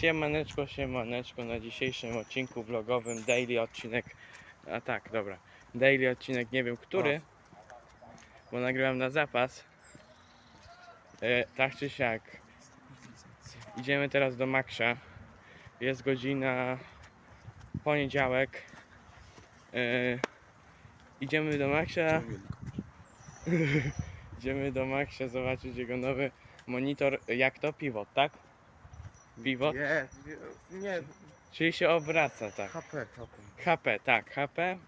Siemaneczko, siemaneczko na dzisiejszym odcinku vlogowym daily odcinek, a tak, dobra, daily odcinek, nie wiem który, bo nagrywam na zapas. E, tak czy siak, idziemy teraz do Maxa, jest godzina poniedziałek, e, idziemy do Maxa, idziemy do Maxa zobaczyć jego nowy monitor, jak to, pivot, tak? Pivot? Nie, nie, Czyli się obraca, tak. HP, HP. HP, tak, HP,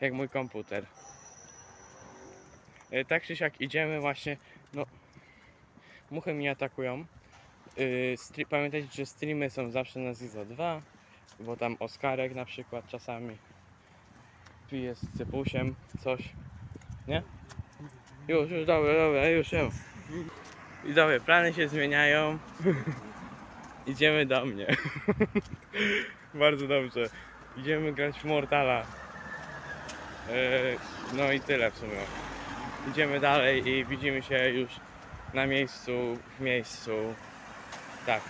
jak mój komputer. E, Tak czy siak idziemy właśnie, no, muchy mnie atakują. Yy, stre- pamiętajcie, że streamy są zawsze na Zizo 2, bo tam Oskarek na przykład czasami pije z cypusiem coś, nie? Już, już, dobra, dobra, już, już. I dobra, plany się zmieniają. Idziemy do mnie. Bardzo dobrze. Idziemy grać w Mortala. Eee, no i tyle w sumie. Idziemy dalej i widzimy się już na miejscu, w miejscu. Tak.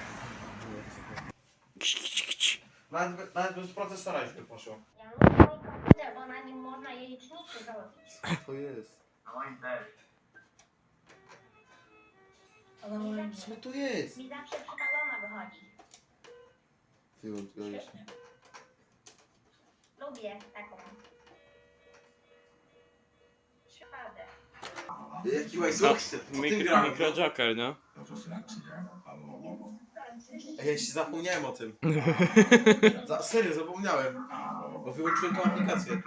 Nawet, nawet bez procesora już by poszło. Ja lubię mój komputer, bo na nim można jajecznicę zrobić. To jest. Mi zawsze, Co to jest? mi zawsze przypalona wychodzi. Ty odgryjesz. Lubię taką. Naprawdę. Jaki? Mikro, mikro Joker, no. Ja się zapomniałem o tym. Za, serio, zapomniałem. Bo wyłączyłem tą aplikację.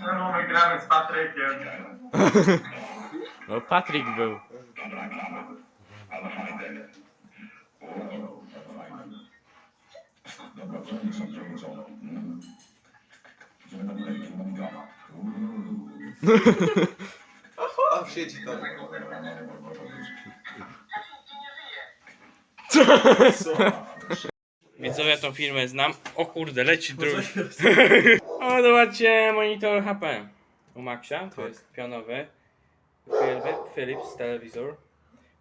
Czemu my gramy z Patrykiem? No Patryk był. Tam siedzi tam. Co? Więc ja tą firmę znam. O kurde, leci drugi. O, zobaczcie, monitor HP. U Maxia, to Tak. jest pionowy. Philips telewizor.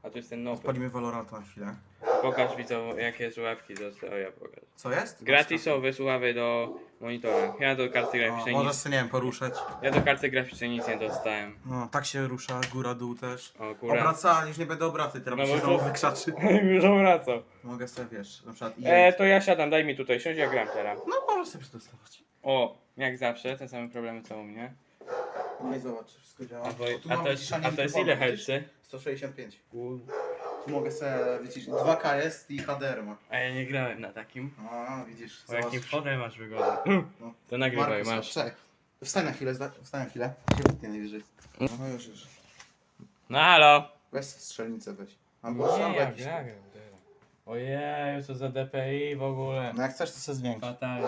A tu jest ten nowy. Odpalimy Valoranta na chwilę. Pokaż widzom jakie słuchawki zostały. O, ja pokażę. Co jest? Gratisowe słuchawy do monitora. Ja do karty O, graficznej możesz nic, sobie, nie wiem, poruszać. ja do karty graficznej nic nie dostałem. No, tak się rusza, góra, dół też. O kurwa. Obracanie, już nie będę obracać, teraz No no, się bo znowu to- wykrzaczy. Już obracał. Mogę sobie, wiesz, na przykład E, to ja siadam, daj mi tutaj siąść, ja gram teraz. No, możesz sobie przetestować. O, jak zawsze, te same problemy co u mnie. No i zobacz, wszystko działa. A, bo, O, tu a, mam to, jest, wyciszanie a to jest ile widzisz? hercy? 165. Tu mogę sobie wyciszyć. 2K jest i HDR ma. A ja nie grałem na takim. A, widzisz. O jakim fotel masz wygodny. No. To nagrywaj, Markus, masz. Czekaj. Wstań na chwilę, zda- wstań na chwilę. Się wytnie najwyżej. No już, już. No halo! Weź strzelnicę weź. Nie, Albo strzel ja jakiś. gram. Ojej, co za DPI w ogóle. No jak chcesz, to sobie zwiększ. Fatalnie.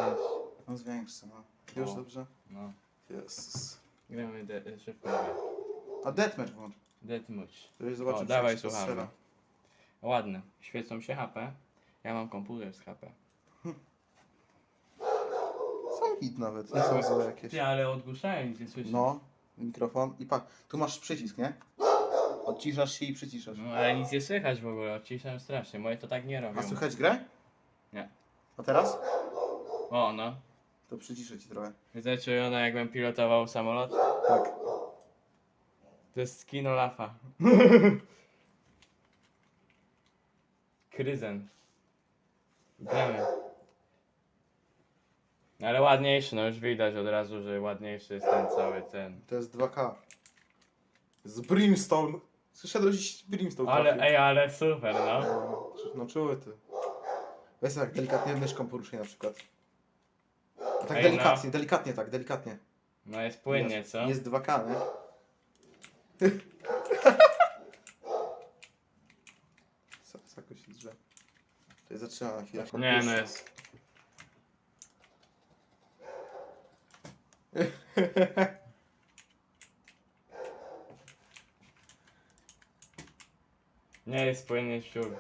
No zwiększ sobie, no. Już O. dobrze? No, Jezus. Gramy de- szybko. A deathmatch włącz. Deathmatch. Żebyś zobaczył, O, czy dawaj jak się słuchamy. strzela. Ładne. Świecą się HP. Ja mam komputer z HP. Są hit nawet, nie są złe jakieś. Ty, ale odgłuszają, nic nie słyszę. No, mikrofon i pa. Tu masz przycisk, nie? Odciszasz się i przyciszasz. No, ale nic nie słychać w ogóle, odciszam strasznie. Moje to tak nie robią. A słychać grę? Nie. A teraz? O, no. To przyciszę ci trochę. Zaczujona jakbym pilotował samolot. Tak. To jest kino Lafa. Kryzen. Gramy. Ale ładniejszy, no już widać od razu, że ładniejszy jest ten cały ten. To jest 2K. Z Brimstone. Słyszałem, że dziś Brimstone Ale trafił. ej, ale super, no. No, no czuły ty. Weź tak delikatnie myszką poruszaj na przykład. Tak Ej, delikatnie, delikatnie tak, delikatnie. No jest płynnie, co? Jest 2K, nie? Co, Sako się drze. To jest zatrzymana chwilę. Nie, no jest. Nie jest płynnie szczur.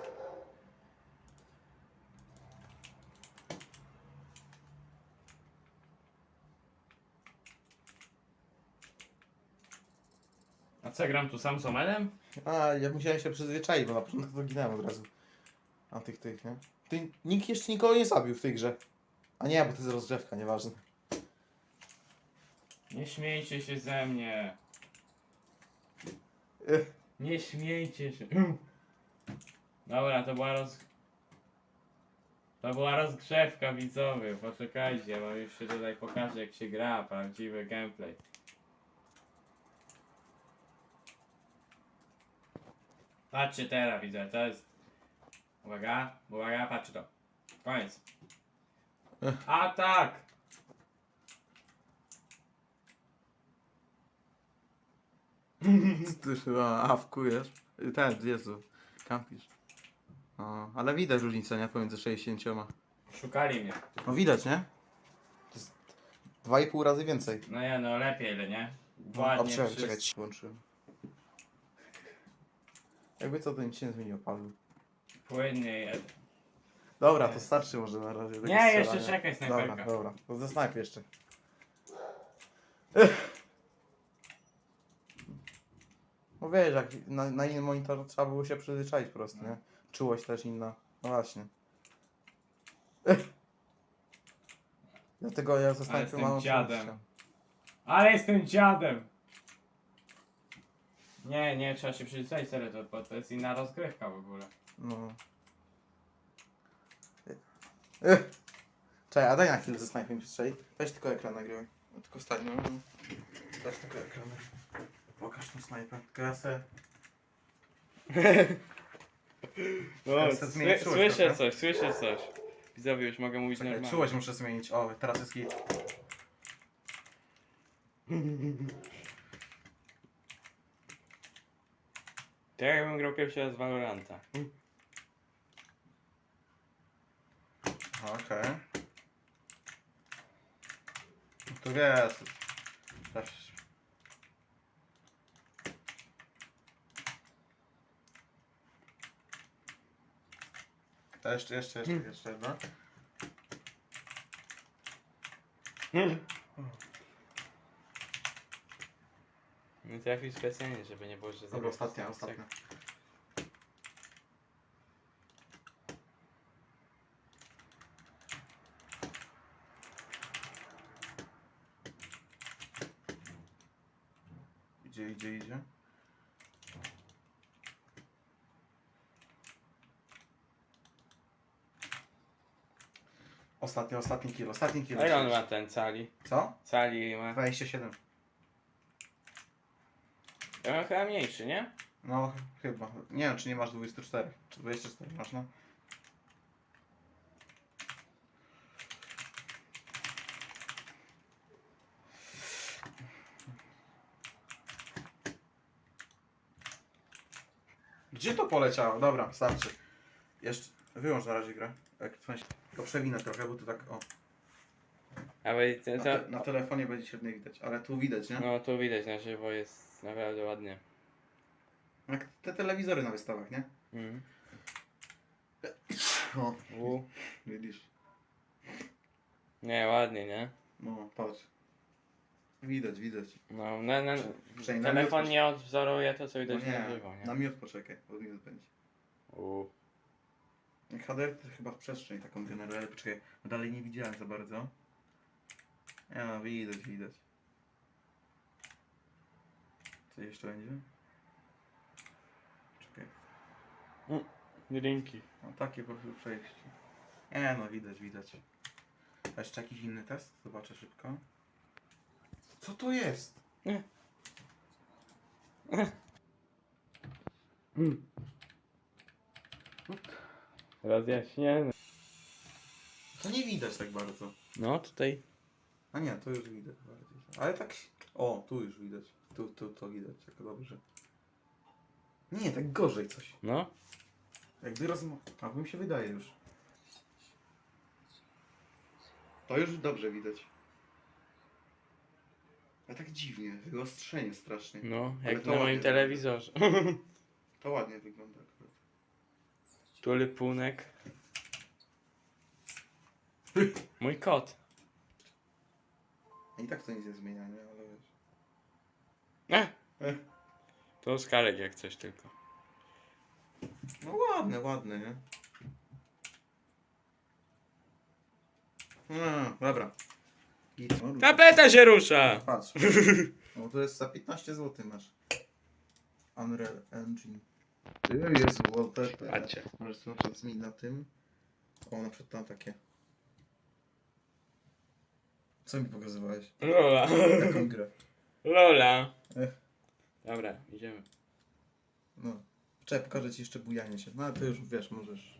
A co, gram tu Samsomedem? A, ja musiałem się przyzwyczaić, bo na początku to ginąłem od razu. A tych, tych, nie? Ty, nikt jeszcze nikogo nie zabił w tej grze. A nie, bo to jest rozgrzewka, nieważne. Nie śmiejcie się ze mnie. Ech. Nie śmiejcie się. Dobra, to była roz... To była rozgrzewka widzowie, poczekajcie, bo już się tutaj pokaże jak się gra, prawdziwy gameplay. Patrzcie teraz widzę, to jest... Uwaga, uwaga, patrzcie to. Koniec. Ech. Atak! Ty chyba awkujesz. Ten, Jezu, kampisz. No, ale widać różnicę, nie? Pomiędzy 60. Szukali mnie. No widać, nie? To jest 2,5 razy więcej. No ja no lepiej, ale nie? A Ładnie czekaj, wszystko. czekaj, włączyłem. Jakby co, to nic się nie zmieniło, Paweł. Płynnie. Dobra, to starczy może na razie. Nie, jeszcze strzelanie. czekaj, snajperka. Dobra, dobra. To ze snajp jeszcze. No wiesz, jak na, na inny monitor trzeba było się przyzwyczaić po prostu, nie? Czułość też inna. No właśnie. Dlatego ja ze snajpy jestem mam dziadem. oczywiście. Ale jestem dziadem! Nie, nie, trzeba się przyzwyczaić, serio, to, bo to jest inna rozgrywka w ogóle. No. Ech. Czekaj, a daj na chwilę ze snajpem strzeli. Weź tylko ekran nagrywaj. No, Tylko stań, no. Weź tylko ekran. Pokaż tą snajpę. Tylko ja se... O, sły- czułość słyszę trochę. coś, słyszę coś. Widzowie, już mogę mówić Czekaj, normalnie. czułość muszę zmienić. O, teraz jest git. To jakbym grał pierwszy raz w Valoranta. Okej. No to wiesz. Też. To jeszcze, jeszcze, jeszcze, jeszcze jedno. Nie trafił specjalnie, żeby nie było, że Dobra, ostatnia, ostatnia. Idzie, idzie, idzie. Ostatni, ostatni kill, ostatni kill. A ile on ma ten cali? Co? Cali ma. 27. Ja mam chyba mniejszy, nie? No, ch- chyba. Nie wiem, czy nie masz 24. Czy 24 masz, no? Gdzie to poleciało? Dobra, starczy. Jeszcze wyłącz na razie grę. Jak w sensie, to przewinę trochę, bo tu tak o. Ale Na, to, te, na telefonie będzie średnio widać, ale tu widać, nie? No tu widać na żywo jest naprawdę ładnie. Jak te telewizory na wystawach, nie? Mhm. O, U. widzisz. Nie, ładnie, nie? No, patrz. Widać, widać. No, na, na, Przynajmniej na telefon miód nie odwzoruje to, co No widać na nie, żywo, nie? na miód poczekaj, bo miód będzie. U. HDR to chyba przestrzeń taką generuje, ale poczekaj, dalej nie widziałem za bardzo. Nie no, widać, widać. Co jeszcze będzie? Czekaj, Drinki. no takie po prostu przejście. Nie no, widać, widać. A jeszcze jakiś inny test? Zobaczę szybko. Co to jest? Rozjaśniony. To nie widać tak bardzo. No, tutaj. A nie, to już widać bardziej. Ale tak. O, tu już widać. Tu, tu to widać, jako dobrze. Nie, tak gorzej coś. No. Jakby rozmo... A mi się wydaje już. To już dobrze widać. A tak dziwnie, wyostrzenie strasznie. No, Ale jak to na moim ładnie telewizorze. To ładnie wygląda akurat. Tulipunek. Mój kot. I tak to nic nie zmienia, nie? Ale wiesz. Eh, Eh. To Oskarek jak coś tylko. No ładne, ładne, nie? No, dobra. Git. No, rusza. Tapeta się rusza! Patrz. No to jest za 15 zł masz. Unreal Engine. Ty, Jezu, wallpaper. Patrzcie. Możesz tu na przykład zmienić na tym. O, na przykład tam takie. Co mi pokazywałeś? Lola. Jaką grę? Lola. Dobra, idziemy. No. Czekaj, pokażę ci jeszcze bujanie się. No ale to już wiesz, możesz